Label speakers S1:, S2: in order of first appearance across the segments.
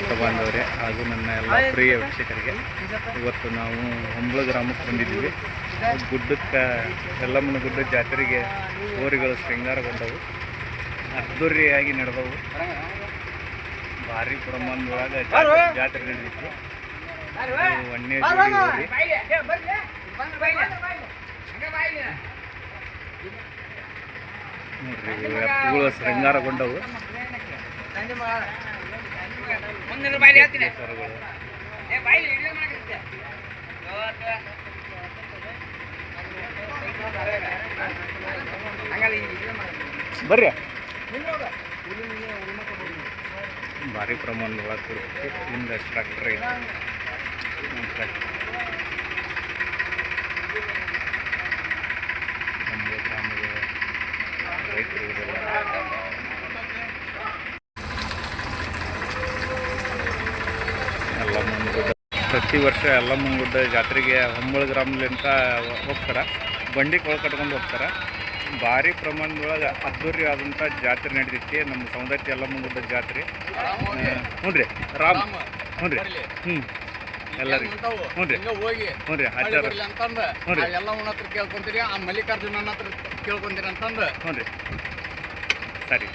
S1: ರೈತ ಬಾಂಧವರೇ. ಹಾಗೂ ನನ್ನ ಎಲ್ಲ ಪ್ರಿಯ ವೀಕ್ಷಕರಿಗೆ. ಇವತ್ತು ನಾವು ಹೊಂಬಳ ಗ್ರಾಮಕ್ಕೆ ಬಂದಿದ್ದೀವಿ. ಗುಡ್ಡಕ್ಕೆ ಎಲ್ಲಮ್ಮನ ಗುಡ್ಡ ಜಾತ್ರೆಗೆ ಹೋರಿಗಳು ಶೃಂಗಾರಗೊಂಡವು. ಅದ್ದೂರಿಯಾಗಿ ನಡೆದವು. ಭಾರಿ ಪ್ರಮಾಣದೊಳಗೆ ಜಾತ್ರೆ ಜಾತ್ರೆ ನಡೆದಿತ್ತು. ಹೋರಿ ನೋಡ್ರಿ ಎತ್ತುಗಳು ಶೃಂಗಾರಗೊಂಡವು. ಸರಗಳು. ಬರ್ರಿ. ಭಾರಿ ಪ್ರಮಾಣದೊಳಗೆ ಕೊಡ್ತೈತಿ ಹಿಂದೆ ಟ್ರ್ಯಾಕ್ಟ್ರ್ ಐತಿ. ನಮ್ಮ ಟ್ರ್ಯಾಕ್ಟರ್ ರೈತರು ಇವರೆಲ್ಲ ಯಲ್ಲಮ್ಮನ ಗುಡ್ಡ ಪ್ರತಿ ವರ್ಷ ಎಲ್ಲಮ್ಮನ ಗುಡ್ಡ ಜಾತ್ರೆಗೆ ಹೊಂಬಳ ಗ್ರಾಮಲಿಂತ ಹೋಗ್ತಾರೆ. ಬಂಡಿ ಕೊಳ ಕಟ್ಕೊಂಡು ಹೋಗ್ತಾರೆ. ಭಾರಿ ಪ್ರಮಾಣದೊಳಗೆ ಅದ್ದೂರಿ ಆದಂಥ ಜಾತ್ರೆ ನಡೀತೈತಿ ನಮ್ಮ ಸೌಂದರ್ಯ ಎಲ್ಲಮ್ಮನ ಗುಡ್ಡ ಜಾತ್ರೆ ಹ್ಞೂ ರೀ. ರಾಮ್. ಹ್ಞೂ ರೀ. ಹ್ಞೂ. ಎಲ್ಲರಿಗೂ. ಹ್ಞೂ ರೀ.
S2: ಹೋಗಿ
S1: ಹ್ಞೂ ರೀ.
S2: ಅಂತಂದ.
S1: ಹ್ಞೂ ರೀ.
S2: ಎಲ್ಲ ಹತ್ರ ಕೇಳ್ಕೊಂತೀರಿ ಆ ಮಲ್ಲಿಕಾರ್ಜುನ ಹತ್ರ ಕೇಳ್ಕೊಂತೀರಿ ಅಂತಂದು.
S1: ಹ್ಞೂ ರೀ. ಸರಿ.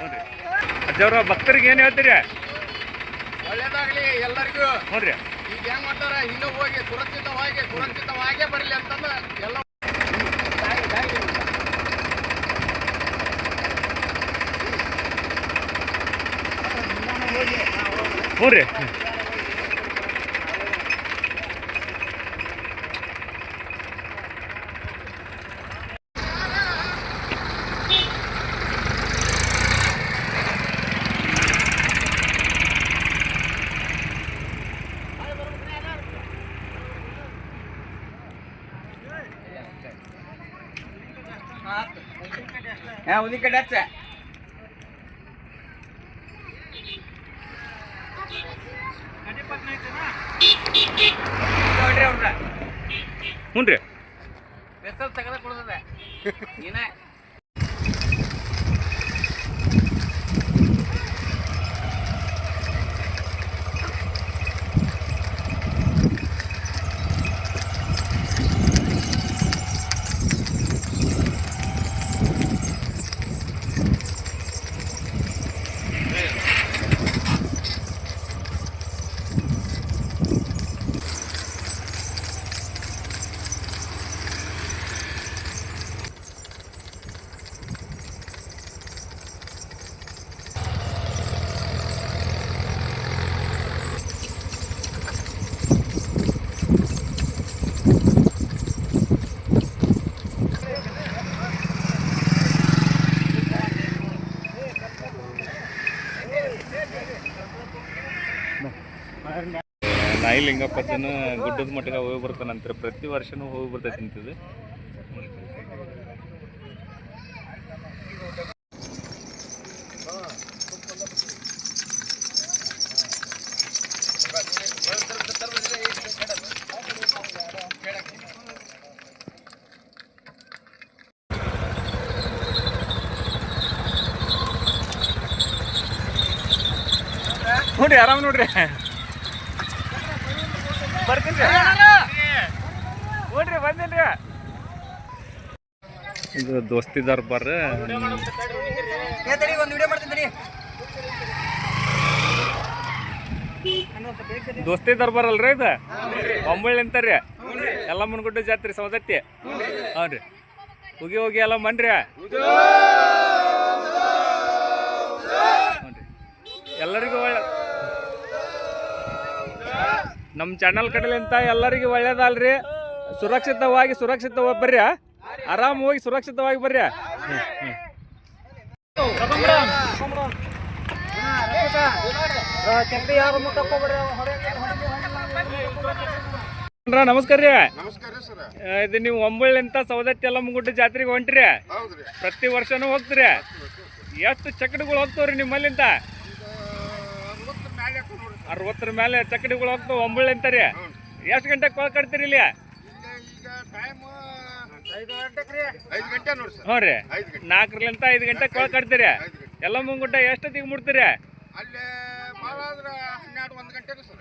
S1: ಹ್ಞೂ ರೀ. ಅಜ್ಜವ್ರ ಭಕ್ತರಿಗೆ ಏನು ಹೇಳ್ತೀರಿ?
S2: ಒಳ್ಳೇದಾಗ್ಲಿ ಎಲ್ಲರಿಗೂ.
S1: ನೋಡ್ರಿ
S2: ಈಗ ಹೆಂಗ್ ಮಾಡ್ತಾರ? ಇನ್ನೂ ಹೋಗಿ ಸುರಕ್ಷಿತವಾಗಿ ಸುರಕ್ಷಿತವಾಗೇ ಬರಲಿ ಅಂತಂದ್ರೆ ಎಲ್ಲ
S1: ಹ್ಞೂ ರೀ
S2: ಉದಿ ಕಡೆ ಹಚ್ಚ. ನೋಡ್ರಿ ಅವ್ರ
S1: ಹ್ಞೂ ರೀ
S2: ಹೆಸರು ತೆಗೆದ ಕೊಡ್ತದೆ. ನೀನೇ
S1: ಲಿಂಗಪ್ಪನ ಗುಡ್ಡದ ಮಟ್ಟಿಗೆ ಹೋಗಿ ಬರ್ತಾನಂತಾರೆ ಪ್ರತಿ ವರ್ಷನೂ ಹೋಗಿ ಬರ್ತೈತೆ ನಿಂತಿದೆ ನೋಡ್ರಿ ಆರಾಮ್ ನೋಡ್ರಿ. ಇದು ದೋಸ್ತಿ ದರ್ಬಾರ್
S2: ಒಂದು ವಿಡಿಯೋ ಮಾಡ್ತೀನಿ
S1: ದೋಸ್ತಿ ದರ್ಬಾರ್ ಅಲ್ರಿ ಇದು? ಒಂಬಳ್ಳಿ ಅಂತಾರ್ರಿ. ಎಲ್ಲ ಮುನ್ಗುಡ್ಡ ಜಾತ್ರಿ ಸೌದತ್ತಿ ಹೌದ್ರಿ. ರೀ ಹೋಗಿ ಹೋಗಿ ಎಲ್ಲ ಮನ್ರಿ. ಎಲ್ಲರಿಗೂ ಒಳ್ಳೆ ನಮ್ಮ ಚಾನಲ್ ಕಡೆಲಿಂತ ಎಲ್ಲರಿಗೂ ಒಳ್ಳೇದಲ್ರಿ. ಸುರಕ್ಷಿತವಾಗಿ ಸುರಕ್ಷಿತವಾಗಿ ಬರ್ರಿ ಆರಾಮ್ ಹೋಗಿ ಸುರಕ್ಷಿತವಾಗಿ ಬರ್ರಿ ನಮಸ್ಕಾರ ರೀ. ಇದು ನೀವು ಒಂಬಳ್ಳಿ ಅಂತ ಸೌದತ್ತಿ ಎಲ್ಲ ಮುಗುಡ್ಡ ಜಾತ್ರೆಗೆ ಹೊಂಟ್ರಿ. ಪ್ರತಿ ವರ್ಷನೂ ಹೋಗ್ತೀರಿ. ಎಷ್ಟು ಚಕಡಿಗಳು ಹೋಗ್ತಾವ್ರಿ ನಿಮ್ಮಲ್ಲಿಂತ
S3: ಅರವತ್ತರ ಮ್ಯಾಲೆ ಹಾಕು ನೋಡ್ರಿ
S1: ಅರವತ್ತರ ಮೇಲೆ ಚಕಡಿಗಳು ಹೋಗ್ತಾವ ಒಂಬಳ್ಳಿ ಅಂತಾರಿ. ಎಷ್ಟು ಗಂಟೆಗೆ ಕೊಳ ಕಟ್ತೀರಿ ಇಲ್ಲಿ ಹ್ಞೂ ರೀ.
S3: ಐದು ಗಂಟೆ.
S1: ನಾಲ್ಕರಲಿಂತ ಐದು ಗಂಟೆಗೆ ಕೊಳ ಕಟ್ತೀರಿ ಎಲ್ಲ ಮುಂಗುಡ್ಡ ಎಷ್ಟೊತ್ತಿಗೆ
S3: ಆದ್ರೆ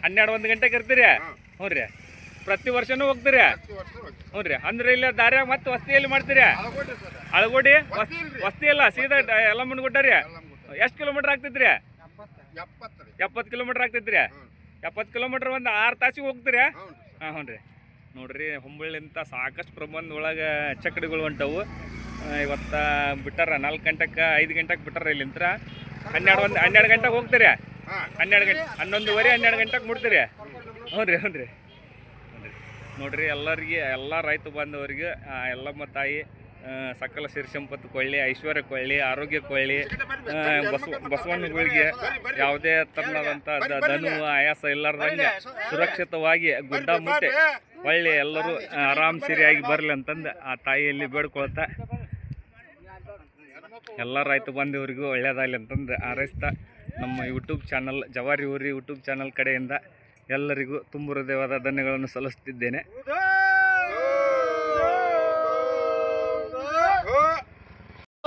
S3: ಹನ್ನೆರಡು ಒಂದು ಗಂಟೆಗೆ
S1: ಇರ್ತೀರಿ? ಹ್ಞೂ. ರೀ. ಪ್ರತಿ ವರ್ಷನೂ ಹೋಗ್ತೀರಿ? ಹ್ಞೂ ರೀ. ಅಂದ್ರೆ ಇಲ್ಲಿ ದಾರ್ಯಾಗ ಮತ್ತೆ ವಸ್ತಿಯಲ್ಲಿ ಮಾಡ್ತೀರಿ?
S3: ಅಳಗೋಡಿ ವಸ್ತಿ.
S1: ಇಲ್ಲ ಸೀದಾ ಎಲ್ಲ ಎಲ್ಲಮ್ಮನ ಗುಡ್ಡ ರೀ ಎಷ್ಟು ಕಿಲೋಮೀಟರ್ ಆಗ್ತೈತ್ರಿ?
S3: ಎಪ್ಪತ್ತು
S1: ಕಿಲೋಮೀಟರ್ ಆಗ್ತೈತ್ರಿ ಎಪ್ಪತ್ತು ಕಿಲೋಮೀಟ್ರ್ ಒಂದು ಆರು ತಾಸಿಗೆ ಹೋಗ್ತೀರಿ? ಹಾಂ, ಹ್ಞೂ ರೀ. ನೋಡ್ರಿ ಹುಬ್ಬಳ್ಳಿಂದ ಸಾಕಷ್ಟು ಪ್ರಬಂಧ ಒಳಗೆ ಚಕ್ಕಡಿಗಳು ಹೊಂಟವು ಇವತ್ತು ಬಿಟ್ಟಾರ, ನಾಲ್ಕು ಗಂಟೆಗೆ ಐದು ಗಂಟೆಗೆ ಬಿಟ್ಟಾರ ಇಲ್ಲಿಂತ್ರ. ಹನ್ನೆರಡು ಒಂದು, ಹನ್ನೆರಡು ಗಂಟೆಗೆ ಹೋಗ್ತೀರಿ? ಹನ್ನೆರಡು ಗಂಟೆ, ಹನ್ನೊಂದುವರೆ, ಹನ್ನೆರಡು ಗಂಟೆಗೆ ಮುಡ್ತೀರಿ ಹ್ಞೂ ರೀ ಹ್ಞೂ ರೀ. ನೋಡ್ರಿ, ಎಲ್ಲರಿಗೆ, ಎಲ್ಲ ರೈತ ಬಾಂಧವರಿಗೆ ಎಲ್ಲಮ್ಮ ತಾಯಿ ಸಕಲ ಸಿರಿ ಸಂಪತ್ತು ಕೊಳ್ಳಿ ಐಶ್ವರ್ಯ ಕೊಳ್ಳಿ ಆರೋಗ್ಯ ಕೊಳ್ಳಿ ಬಸವ ಬಸವಣ್ಣಗಳಿಗೆ ಯಾವುದೇ ತರನಾದಂಥ ಧನು ಆಯಾಸ ಇಲ್ಲಾರ್ದಂಗೆ ಸುರಕ್ಷಿತವಾಗಿ ಗುಡ್ಡ ಮುಟ್ಟೆ ಒಳ್ಳೆ ಎಲ್ಲರೂ ಆರಾಮ್ ಸಿರಿಯಾಗಿ ಬರಲಿ ಅಂತಂದು ಆ ತಾಯಿಯಲ್ಲಿ ಬೇಡ್ಕೊಳ್ತಾ ಎಲ್ಲ ರೈತ ಬಾಂಧವರಿಗೂ ಒಳ್ಳೆಯದಾಗಲಿ ಅಂತಂದು ಹಾರೈಸ್ತಾ ನಮ್ಮ ಯೂಟ್ಯೂಬ್ ಚಾನಲ್ ಜವಾರಿ ಊರಿ ಯೂಟ್ಯೂಬ್ ಚಾನಲ್ ಕಡೆಯಿಂದ ಎಲ್ಲರಿಗೂ ತುಂಬ ಹೃದಯವಾದ ಧನ್ಯಗಳನ್ನು ಸಲ್ಲಿಸ್ತಿದ್ದೇನೆ.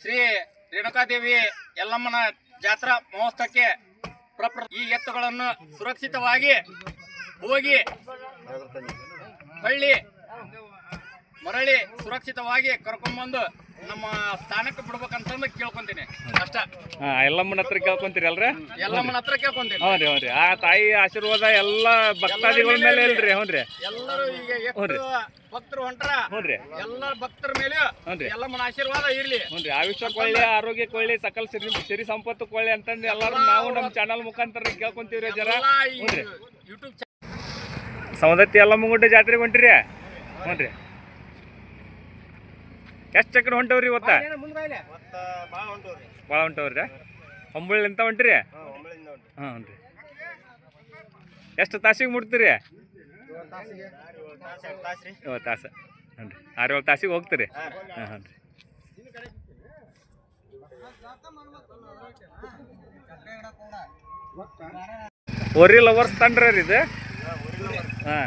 S2: ಶ್ರೀ ರೇಣುಕಾದೇವಿ ಯಲ್ಲಮ್ಮನ ಜಾತ್ರಾ ಮಹೋತ್ಸವಕ್ಕೆ ಈ ಎತ್ತುಗಳನ್ನು ಸುರಕ್ಷಿತವಾಗಿ ಹೋಗಿ ಹಳ್ಳಿ ಮರಳಿ ಸುರಕ್ಷಿತವಾಗಿ ಕರ್ಕೊಂಡ್ಬಂದು ನಮ್ಮ ಸ್ಥಾನಕ್ಕೆ ಬಿಡ್ಬೇಕಂತಂದು ಕೇಳ್ಕೊಂತೀನಿ. ಅಷ್ಟ.
S1: ಹಾಂ ಎಲ್ಲಮ್ಮನ ಹತ್ರ ಕೇಳ್ಕೊಂತೀರಿ ಅಲ್ರಿ?
S2: ಎಲ್ಲಮ್ಮನ ಹತ್ರ ಕೇಳ್ಕೊಂತೀನಿ.
S1: ಹ್ಞೂ ರೀ ಹ್ಞೂ ರೀ ಆ ತಾಯಿ ಆಶೀರ್ವಾದ ಎಲ್ಲ ಭಕ್ತಾದಿಗಳ ಮೇಲೆ ಇಲ್ರಿ ಹ್ಞೂ ರೀ
S2: ಎಲ್ಲರೂ ಈಗ ಎಷ್ಟು ಭಕ್ತರು ಹೊಂಟ್ರ
S1: ಹ್ಞೂ ರೀ
S2: ಎಲ್ಲ ಭಕ್ತರ ಮೇಲೆ
S1: ಹ್ಞೂ ರೀ
S2: ಯಲ್ಲಮ್ಮನ ಆಶೀರ್ವಾದ ಇರ್ಲಿ.
S1: ಹ್ಞೂ ರೀ ಆಯುಷ್ಯ ಕೊಳ್ಳಿ ಆರೋಗ್ಯ ಕೊಳ್ಳಿ ಸಕಲ ಸಿರಿ ಸಿರಿ ಸಂಪತ್ತು ಕೊಳ್ಳಿ ಅಂತಂದು ಎಲ್ಲರೂ ನಾವು ನಮ್ಮ ಚಾನಲ್ ಮುಖಾಂತರ ಕೇಳ್ಕೊಂತೀವ್ರಿ ಜರ? ಹ್ಞೂ ರೀ
S2: ಯೂಟ್ಯೂಬ್
S1: ಸವದತ್ತಿ ಎಲ್ಲ ಮುಂಗುಡ್ಡ ಜಾತ್ರೆಗೆ ಹೊಂಟ್ರಿ? ಹ್ಞೂ ರೀ ಎಷ್ಟು ಚಕ್ರ ಹೊಂಟವ್ರಿ ಇವತ್ತ? ಭಾಳ ಹೊಂಟವ್ರಿ. ಹೊಂಬಳ್ಳಿಂತ ಹೊಂಟಿರಿ? ಹಾಂ ಹ್ಞೂ ರೀ ಎಷ್ಟು ತಾಸಿಗೆ ಮುಟ್ತೀರಿ? ಏಳು ತಾಸು ಹ್ಞೂ ರೀ ಆರು ಏಳು ತಾಸಿಗೆ ಹೋಗ್ತೀರಿ? ಹಾಂ ಹ್ಞೂ ರೀ ಓರಿ ಲವರ್ಸ್ ತಂಡ್ರಿ ಇದು? ಹಾಂ.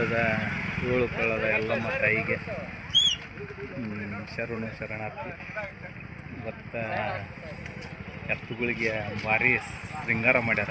S1: ಕಟ್ಟದ ಏಳು ಎಲ್ಲ ಎಲ್ಲಮ್ಮ ತಾಯಿಗೆ ಶರಣು ಶರಣಾರ್ಥಿ. ಮತ್ತು ಎತ್ತುಗಳಿಗೆ ಭಾರಿ ಶೃಂಗಾರ ಮಾಡ್ಯಾರ.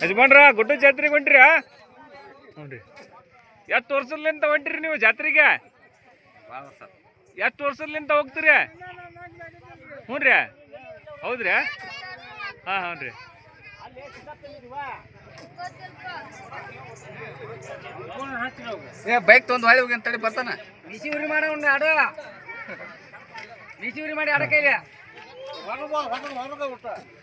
S1: ಯಜಮಾನ್ರ ಗುಡ್ಡ ಜಾತ್ರೆಗೆ ಹೊಂಟ್ರಿ ಹ್ಞೂ ಎಷ್ಟು ವರ್ಷದಿಂದ ಹೊಂಟ್ರಿ ನೀವು ಜಾತ್ರೆಗೆ? ಎಷ್ಟು ವರ್ಷದಿಂದ ಹೋಗ್ತೀರಿ? ಹ್ಞೂ ರೀ ಹೌದ್ರಿ? ಹಾಂ ಹ್ಞೂ ರೀ
S2: ಏ ಬೈಕ್ ತೊಂದು ಹೊಳಿ ಹೋಗಿ ಅಂತೇಳಿ ಬರ್ತಾನ.
S4: ಬಿಸಿ ಉರಿ ಮಾಡ ಒಂದು ಅಡ ಬಿಸಿ ಉರಿ ಮಾಡಿ ಆಡ ಕೈಲಿ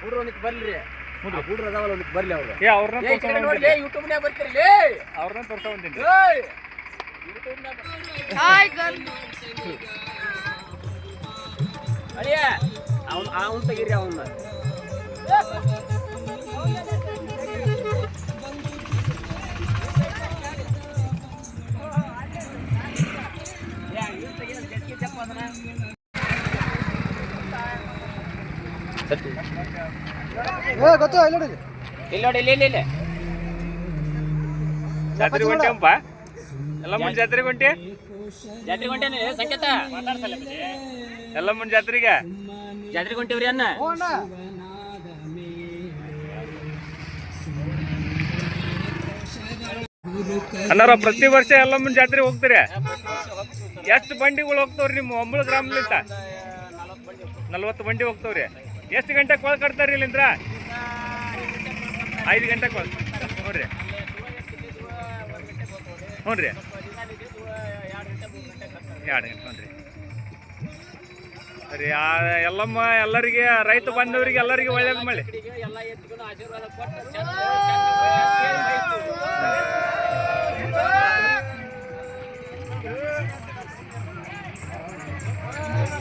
S4: ಹುಡ್ರು ಒಂದಿಕ್ ಬರ್ಲಿ ಹುಡ್ರು ಅದಾವಲ್ಲ ಒಂದಿಕ್ ಬರ್ಲಿ ಅವ್ರು
S1: ಏ ಅವ್ರನ್ನ
S4: ಏ ಈ ಕಡೆ ನೋಡ್ಲಿ ಯೂಟ್ಯೂಬ್ನ್ಯಾಗ ಬರ್ತೀರಿ
S1: ಅವ್ರನ್ನ ತೋರ್ಸ ಬಂದೀನಿ
S4: ಏಯ್. ಅಳಿಯ ಅವ್ನು ಅವ್ನು ತೆಗೀರಿ ಅವನ್ನ ಇಲ್ಲಿ ನೋಡಿ. ಇಲ್ಲಿ ಇಲ್ಲಿ ಇಲ್ಲಿ
S1: ಜಾತ್ರೆಗೆ ಹೊಂಟೆಂಪ ಎಲ್ಲ ಮುಂದೆ ಜಾತ್ರೆ ಹೊಂಟಿ
S4: ಜಾತ್ರೆ ಹೊಂಟೇನೆ ಸಂಕೇತ
S1: ಎಲ್ಲ ಮುಂದೆ ಜಾತ್ರೆಗೆ?
S4: ಜಾತ್ರೆ ಕೊಂಟಿವ್ರಿ ಅನ್ನ
S1: ಅನ್ನಾರ ಪ್ರತಿ ವರ್ಷ ಎಲ್ಲಮ್ಮನ ಜಾತ್ರೆ ಜಾತ್ರೆಗೆ ಹೋಗ್ತೀರಿ? ಎಷ್ಟು ಬಂಡಿಗಳು ಹೋಗ್ತಾವ್ರಿ ನಿಮ್ಮ ಒಂಬಳು ಗ್ರಾಮಲಿಂದ ನಲ್ವತ್ತು ಬಂಡಿ ಹೋಗ್ತಾವ್ರಿ. ಎಷ್ಟು ಗಂಟೆ ಕೊಳ ಕಟ್ತಾರ್ರಿ ಇಲ್ಲಿಂದ್ರ? ಐದು ಗಂಟೆ ಕೊಳ. ಹ್ಞೂ ರೀ ಹ್ಞೂ ರೀ ಎರಡು ಗಂಟೆ ಹ್ಞೂ ರೀ ಸರಿ ಎಲ್ಲಮ್ಮ, ಎಲ್ಲರಿಗೆ, ರೈತ ಬಂದವರಿಗೆ ಎಲ್ಲರಿಗೆ ಒಳ್ಳೇದು
S4: ಚಂದ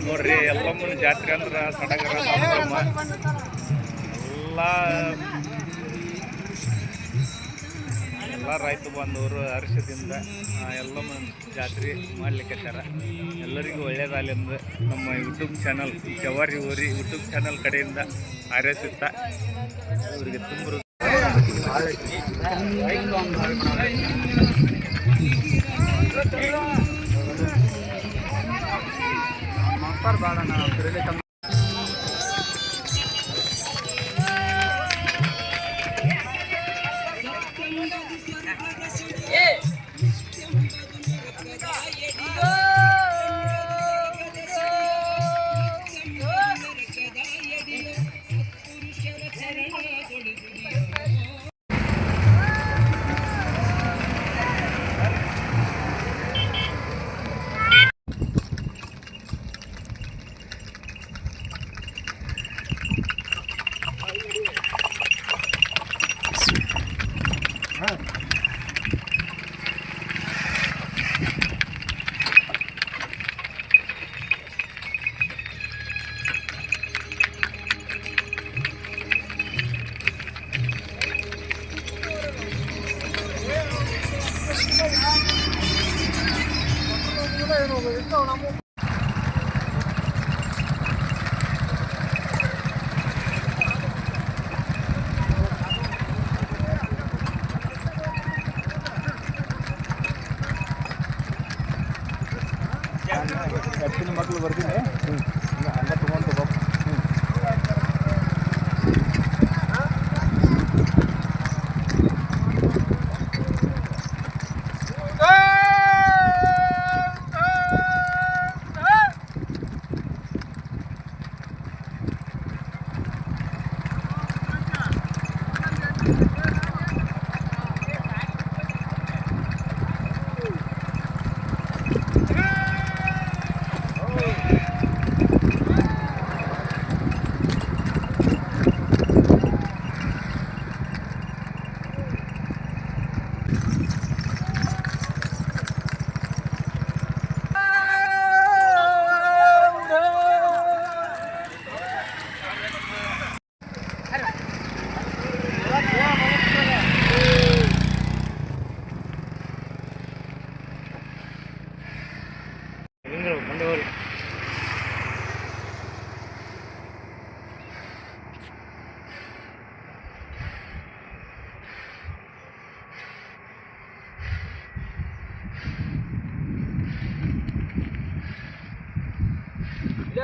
S1: ನೋಡ್ರಿ, ಎಲ್ಲಮ್ಮನ ಜಾತ್ರೆ ಅಂದ್ರೆ ಸಡಗರ ಎಲ್ಲ ಎಲ್ಲ ರೈತ ಬಂದವರು ಹರ್ಷದಿಂದ ಎಲ್ಲಮ್ಮನ ಜಾತ್ರೆ ಮಾಡ್ಲಿಕ್ಕೆ ಎಲ್ಲರಿಗೂ ಒಳ್ಳೇದಾಗಲಿ ಎಂದು ನಮ್ಮ ಯೂಟ್ಯೂಬ್ ಚಾನಲ್ ಜವಾರಿ ಓರಿ ಯೂಟ್ಯೂಬ್ ಚಾನಲ್ ಕಡೆಯಿಂದ ಹಾರೈಸುತ್ತಾ. ಅವರಿಗೆ ತುಂಬ
S2: ಮಾತಾಡಬೇಡ হ্যাঁ ಎತ್ತಿನ ಮಕ್ಕಳು ಬರ್ತೀನಿ ಹ್ಞೂ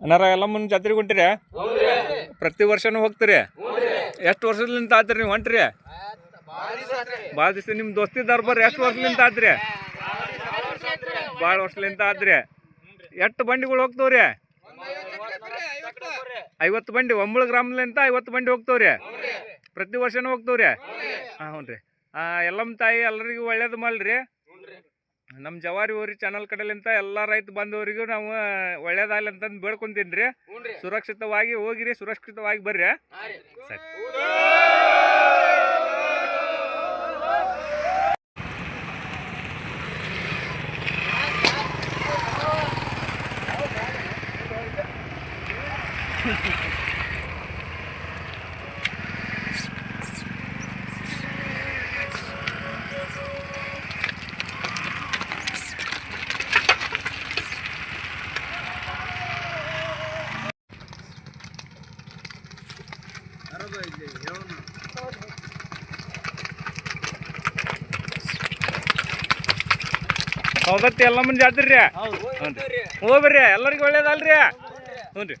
S1: ಅನಾರ ಎಲ್ಲ ಮುಂದೆ ಜಾತ್ರೆಗೆ ಹೊಂಟಿರಿ? ಪ್ರತಿ ವರ್ಷನೂ ಹೋಗ್ತೀರಿ? ಎಷ್ಟು ವರ್ಷದಿಂದ ಆತ್ರಿ ನೀವು ಹೊಂಟ್ರಿ? ಭಾಳ ದಿವಸ ನಿಮ್ಮ ದೋಸ್ತಿ ದರ್ಬಾರ್ ಎಷ್ಟು ವರ್ಷದಿಂದ ಆತ್ರಿ ಭಾಳ ವರ್ಷಲಿಂದ ಆದ್ರಿ ಎಷ್ಟು ಬಂಡಿಗಳು ಹೋಗ್ತಾವ್ರಿ? ಐವತ್ತು ಬಂಡಿ ಒಂಬಳ ಗ್ರಾಮಲಿಂತ ಐವತ್ತು ಬಂಡಿ ಹೋಗ್ತವ್ರಿ. ಪ್ರತಿ ವರ್ಷನೂ ಹೋಗ್ತವ್ರಿ? ಹಾಂ ಹ್ಞೂ ರೀ. ಎಲ್ಲಮ್ಮ ತಾಯಿ ಎಲ್ಲರಿಗೂ ಒಳ್ಳೇದು ಮಾಡಲ್ರಿ ನಮ್ಮ ಜವಾರಿ ಊರಿ ಚಾನಲ್ ಕಡೆಲಿಂತ ಎಲ್ಲ ರೈತ ಬಂದವರಿಗೂ ನಾವು ಒಳ್ಳೇದಾಗಲಿ ಅಂತಂದು ಬೇಡ್ಕೊಂತೀನಿ ರೀ. ಸುರಕ್ಷಿತವಾಗಿ ಹೋಗಿರಿ ಸುರಕ್ಷಿತವಾಗಿ ಬರ್ರಿ. ಸರಿ. ಹೌದತ್ತಿ ಎಲ್ಲ ಮಂದಿ ಜಾತ್ರಿ ರೀ ಹ್ಞೂ ರೀ ಎಲ್ಲರಿಗೂ ಒಳ್ಳೇದಲ್ರಿ. ಹ್ಞೂ ರೀ.